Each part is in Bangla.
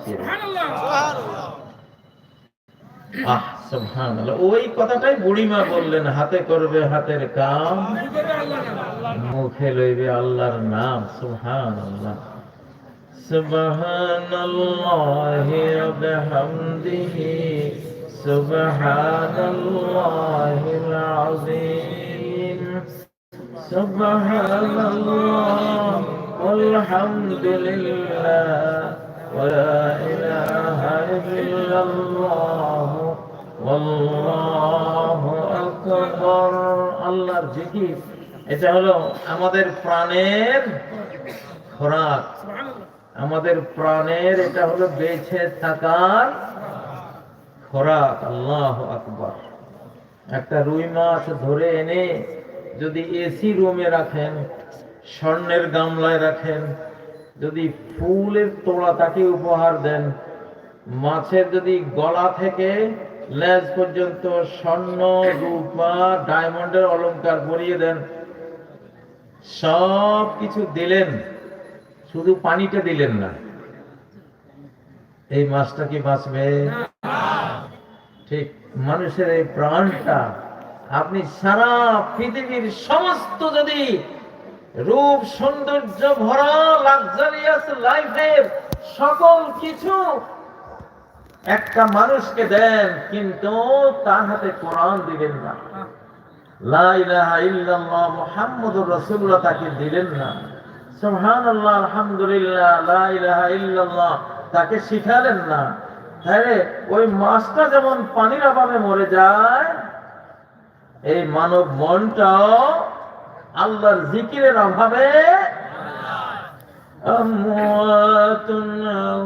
জিকির আহ সুবহানাল্লাহ ওই কথাটাই বুড়িমা বললেন হাতে করবে হাতের কাম মুখে লইবে আল্লাহর নাম সুবহানাল্লাহ সুবহানাল্লাহি ওয়া বিহামদিহি সুবহানাল্লাহিল আযীম সুবহানাল্লাহ والحمد لله ولا إله إلا الله والله أكبر আল্লাহর জিকির এটা হলো আমাদের প্রাণের খোরাক আমাদের প্রাণের এটা হলো বেঁচে থাকার খোরাক আল্লাহ আকবার একটা রুই মাছ ধরে এনে যদি এসি রুমে রাখেন স্বর্ণের গামলায় রাখেন যদি ফুলের তোড়া তাকে উপহার দেন, মাছের যদি গলা থেকে লেজ পর্যন্ত স্বর্ণ রূপা ডায়মন্ডের অলংকার পরিয়ে দেন, সব কিছু দিলেন, শুধু পানিটা দিলেন না। এই মাছটা কি বাঁচবে? ঠিক, মানুষের এই প্রাণটা আপনি সারা পৃথিবীর সমস্ত যদি রূপ সৌন্দর্য ভরা লাক্সারিয়াস লাইফের সকল কিছু একটা মানুষকে দেন, কিন্তু তার হাতে কোরআন দিলেন না। তাকে দিলেন না। মাছটা যেমন পানির অভাবে মরে যায়, এই মানব মনটাও আল্লাহর জিকিরের অভাবে أموات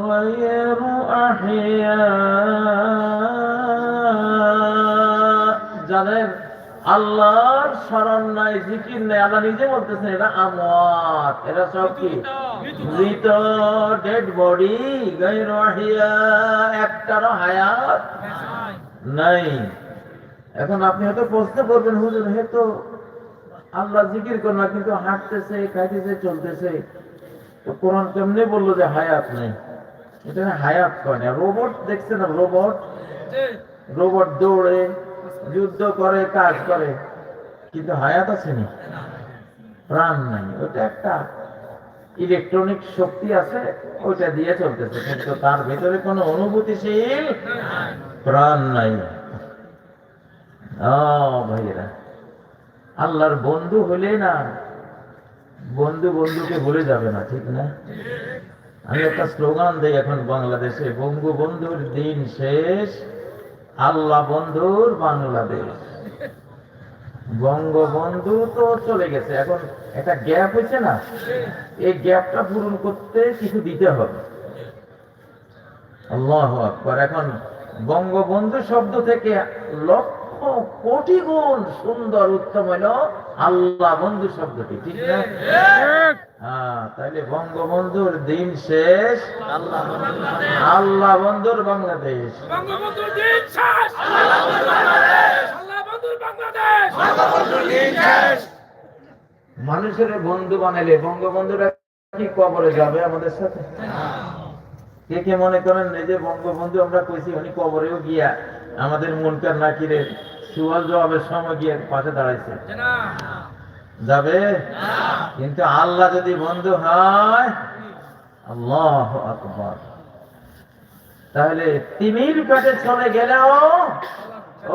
غير أحياء জানেন আল্লাহর স্মরণ নাই জিকির নাই আল্লাহ নিজে বলতেছেন এটা আমওয়াত এরা সব কি মৃত ডেড বডি গায়র আহিয়া একটারও হায়াত নাই এখন আপনি হয়তো প্রশ্ন করবেন হুজুর হে তো আল্লাহ জিকির করে না কিন্তু হাঁটতেছে, খাইতেছে, চলতেছে। কোরআন কেমনে বলল যে হায়াত নেই? এটা হায়াত কয় না, রোবট দেখছে না রোবট? রোবট দৌড়ে, যুদ্ধ করে, কাজ করে, কিন্তু হায়াত আছে নি? প্রাণ নাই। ওটা একটা ইলেকট্রনিক শক্তি আছে, ওইটা দিয়ে চলতেছে, কিন্তু তার ভিতরে কোনো অনুভূতিশীল প্রাণ নাই। ও ভাইয়েরা। আল্লাহর বন্ধু হলে না বন্ধু বন্ধুকে ভুলে যাবে না, ঠিক না? আমি একটা স্লোগান দিই এখন বাংলাদেশে, বঙ্গু বন্ধুর দিন শেষ, আল্লাহ বন্ধুর বাংলাদেশ। বঙ্গবন্ধু তো চলে গেছে, এখন একটা গ্যাপ হয়েছে না? এই গ্যাপটা পূরণ করতে কিছু দিতে হবে। আল্লাহ এখন বঙ্গবন্ধু শব্দ থেকে লক্ষ কোটি গুণ সুন্দর উত্তম হলো আল্লাহ বন্ধু শব্দটি ঠিক না? হ্যাঁ তাইলে বঙ্গবন্ধুর দিন শেষ। আল্লাহ বন্ধুর বাংলাদেশ। বঙ্গবন্ধুর দিন শেষ। আল্লাহ বন্ধুর বাংলাদেশ। মানুষের বন্ধু বানাইলে বঙ্গবন্ধুরা কি কবরে যাবে আমাদের সাথে? কে কে মনে করেন এই যে বঙ্গবন্ধু আমরা কইছি উনি কবরেও গিয়া আমাদের মনকার নাকিরে সুয়াল জবাবের সময় গিয়ে পাশে দাঁড়াইছে। যাবে? কিন্তু আল্লাহ যদি বন্ধু হয় আল্লাহ আকবর। তাহলে তিমির পেটে চলে গেলেও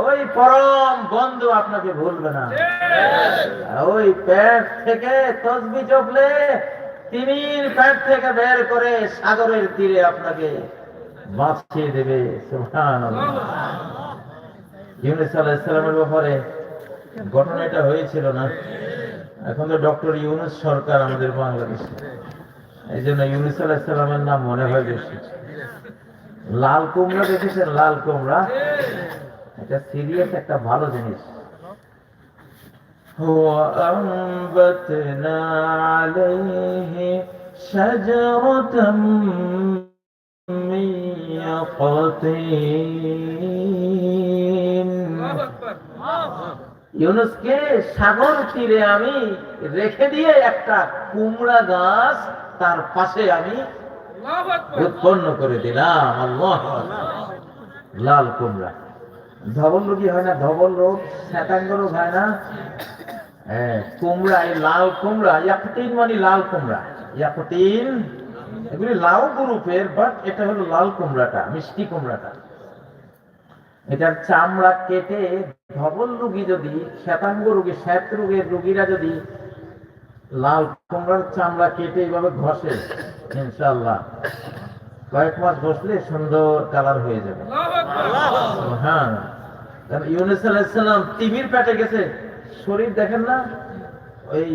ওই পরম বন্ধু আপনাকে ভুলবে না। ওই পেট থেকে তসবি চপলে তিমির পেট থেকে বের করে সাগরের তীরে আপনাকে বাঁচিয়ে দেবে। সুবহানাল্লাহ। ইউনুস আলাইহিস সালামের ব্যাপারে ঘটনা এটা হয়েছিল না এখন তো ডক্টর ইউনুস সরকার আমাদের বাংলাদেশে এই জন্য ইউনুস আলাইহিস সালামের নাম মনে হয় বেশি লাল কুমড়া দেখেছেন লাল কুমড়া এটা সিরিয়াস একটা ভালো জিনিস وأنبتنا عليه شجرة من يقطين ইউনুসকে সাগর তীরে আমি রেখে দিয়ে একটা কুমড়া গাছ তার পাশে আমি উৎপন্ন করে দিলাম। আল্লাহ লাল কুমড়া। ধবল রোগী হয় না ধবল রোগ শ্বেতাঙ্গ রোগ হয় না। হ্যাঁ কুমড়া এই লাল কুমড়া ইয়াকুতিন মানে লাল কুমড়া। ইয়াকুতিন এগুলি লাউ গ্রুপের বাট এটা হলো লাল কুমড়াটা মিষ্টি কুমড়াটা। এটার চামড়া কেটে ধবল রোগী যদি শ্বেতাঙ্গ রোগী শ্বেত রোগের রোগীরা যদি লাল কুমড়ার চামড়া কেটে এইভাবে ঘষে ইনশাল্লাহ কয়েক মাস বসলে সুন্দর কালার হয়ে যাবে। হ্যাঁ ইউনুস আলাইসাল্লাম তিমির পেটে গেছে। শরীর দেখেন না ওই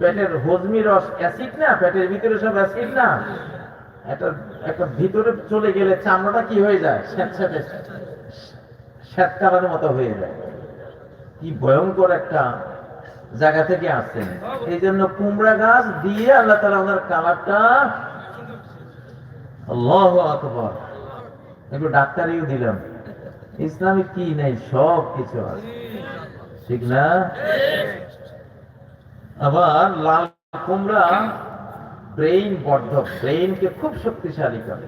পেটের হজমি রস অ্যাসিড না পেটের ভিতরে সব অ্যাসিড না। একটা একটা ভিতরে চলে গেলে চামড়াটা কি হয়ে যায়? স্যাঁতস্যাঁতে। স্যাঁত কালারের মতো হয়ে যায়। কি ভয়ঙ্কর একটা জায়গা থেকে আসছেন। এই জন্য কুমড়া গাছ দিয়ে আল্লাহ তালা ওনার কালারটা আল্লাহ আকবর। একটু ডাক্তারিও দিলাম। ইসলামে কি নাই, সব কিছু আছে। ঠিক না? আবার লাল কুমড়া ব্রেইন বর্ধক ব্রেইনকে খুব শক্তিশালী করে।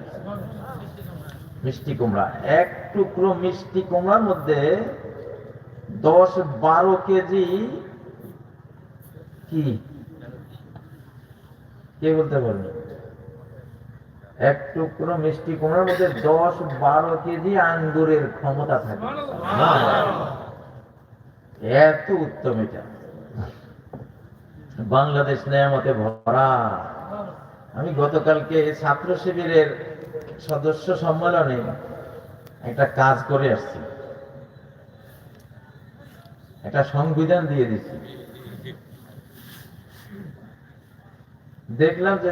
মিষ্টি কুমড়া। এক টুকরো মিষ্টি কুমড়ার মধ্যে দশ বারো কেজি কি? কে বলতে পারবে? এক টুকরো মিষ্টি কুমড়ার মধ্যে দশ বারো কেজি আঙ্গুরের ক্ষমতা থাকে। এত উত্তম এটা। বাংলাদেশ নেয়ামতে ভরা। আমি গতকালকে ছাত্র শিবিরের সদস্য সম্মেলনে একটা কাজ করে আসছি। একটা সংবিধান দিয়ে দিচ্ছি। দেখলাম যে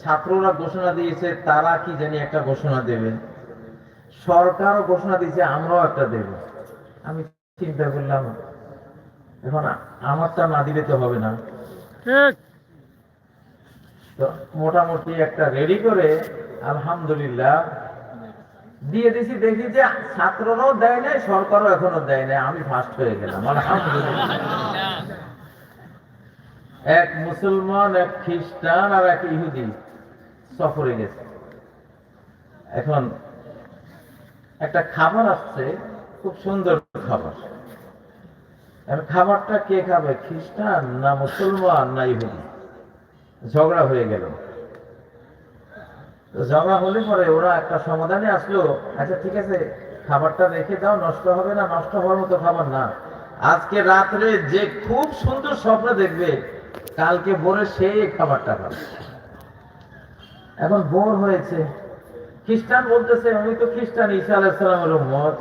ছাত্ররা ঘোষণা দিয়েছে, তারা কি জানি একটা ঘোষণা দেবে। সরকারও ঘোষণা দিয়েছে, আমরাও একটা দেব। আমি চিন্তা করলাম, এখন আমারটা না দিলে তো হবে না। ঠিক তো মোটামুটি একটা রেডি করে, আলহামদুলিল্লাহ, দিয়ে দিছি। দেখি যে ছাত্ররাও দেয় নাই, সরকারও এখনও দেয় নাই। আমি ফার্স্ট হয়ে গেলাম, আলহামদুলিল্লাহ। এক মুসলমান, এক খ্রিস্টান আর এক ইহুদি সফরে গেছে। এখন একটা খাবার আসছে, খুব সুন্দর খাবার। খাবারটা কে খাবে, খ্রিস্টান না মুসলমান না ইহুদি? ঝগড়া হয়ে গেল। ঝগড়া হলে পরে ওরা একটা সমাধানে আসলো। আচ্ছা ঠিক আছে, খাবারটা রেখে দাও, নষ্ট হবে না, নষ্ট হওয়ার মতো খাবার না। আজকে রাত্রে যে খুব সুন্দর স্বপ্ন দেখবে, কালকে ভোরে সেই খাবারটা খাবে। এখন ভোর হয়েছে। খ্রিস্টান বলতেছে, আমি তো খ্রিস্টান, ঈসা আলাইসালামের মত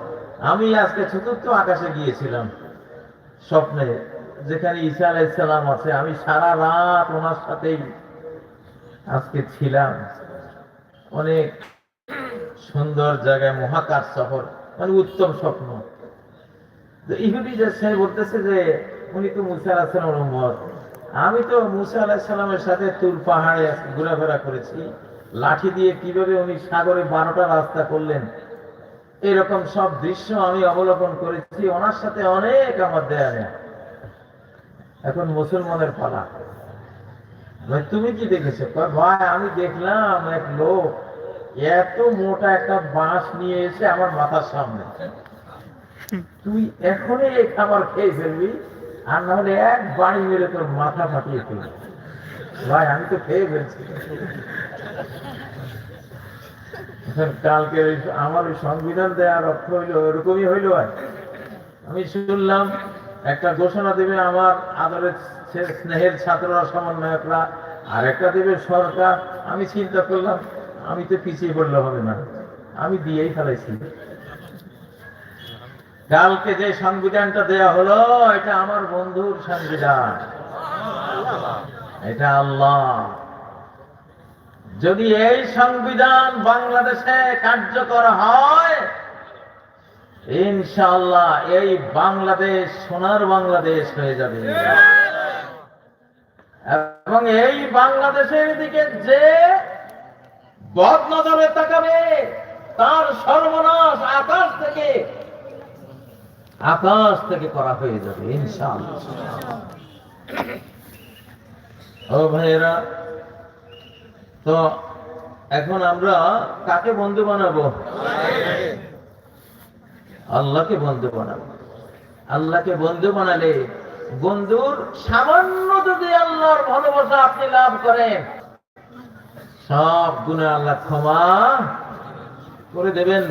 আমি আজকে চতুর্থ আকাশে গিয়েছিলাম স্বপ্নে। যেখানে ঈসা আলাইসালাম আছে, আমি সারা রাত ওনার সাথেই আজকে ছিলাম। অনেক সুন্দর জায়গায়, মহাকাশ শহর মানে উত্তম স্বপ্ন। ইহুদি যে সে বলতেছে যে, উনি তো মুসা আলাহিসামের উম্মত। আমি তো মুসা আলাহিসাল্লামের সাথে তুল পাহাড়ে ঘোরাফেরা করেছি। লাঠি দিয়ে কীভাবে উনি সাগরে বারোটা রাস্তা করলেন, এরকম সব দৃশ্য আমি অবলোকন করেছি। ওনার সাথে অনেক আমার দেয়া নেয়া এখন মুসলমানের পালা। তুমি কি দেখেছ? ভাই, আমি দেখলাম এক লোক এত মোটা একটা বাঁশ নিয়ে এসে আমার মাথার সামনে। তুই এখনই এই খাবার খেয়ে ফেলবি, আর না হলে এক বাড়ি মেরে তোর মাথা ফাটিয়ে ফেলবি। ভাই, আমি তো খেয়ে ফেলছি। কালকে আমার সংবিধান দেওয়ার অর্থ হইল, ওরকমই হইল আমি শুনলাম একটা ঘোষণা দেবে আমার আদরের স্নেহের ছাত্ররা, সমন্বয়করা আর একটা দেবে সরকার। আমি চিন্তা করলাম, আমি তো পিছিয়ে পড়লে হবে না। আমি দিয়েই ফেলাইছি। কালকে যে সংবিধানটা দেয়া হলো, এটা আমার বন্ধুর সংবিধান। এটা আল্লাহ। যদি এই সংবিধান বাংলাদেশে কার্যকর হয় ইনশাআল্লাহ এই বাংলাদেশ, সোনার বাংলাদেশ হয়ে যাবে। এবং এই বাংলাদেশের দিকে যে বদ নজরে তাকাবে, তার সর্বনাশ আকাশ থেকে আকাশ থেকে করা হয়ে যাবে ইনশাল্লাহ ও ভাইয়েরা, তো এখন আমরা কাকে বন্ধু বানাবো? আল্লাহকে বন্ধু বানাবো। আল্লাহকে বন্ধু বানালে বন্ধুর সামান্য যদি আল্লাহর ভালোবাসা আপনি লাভ করেন, সব গুণে আল্লাহ ক্ষমা করে দেবেন।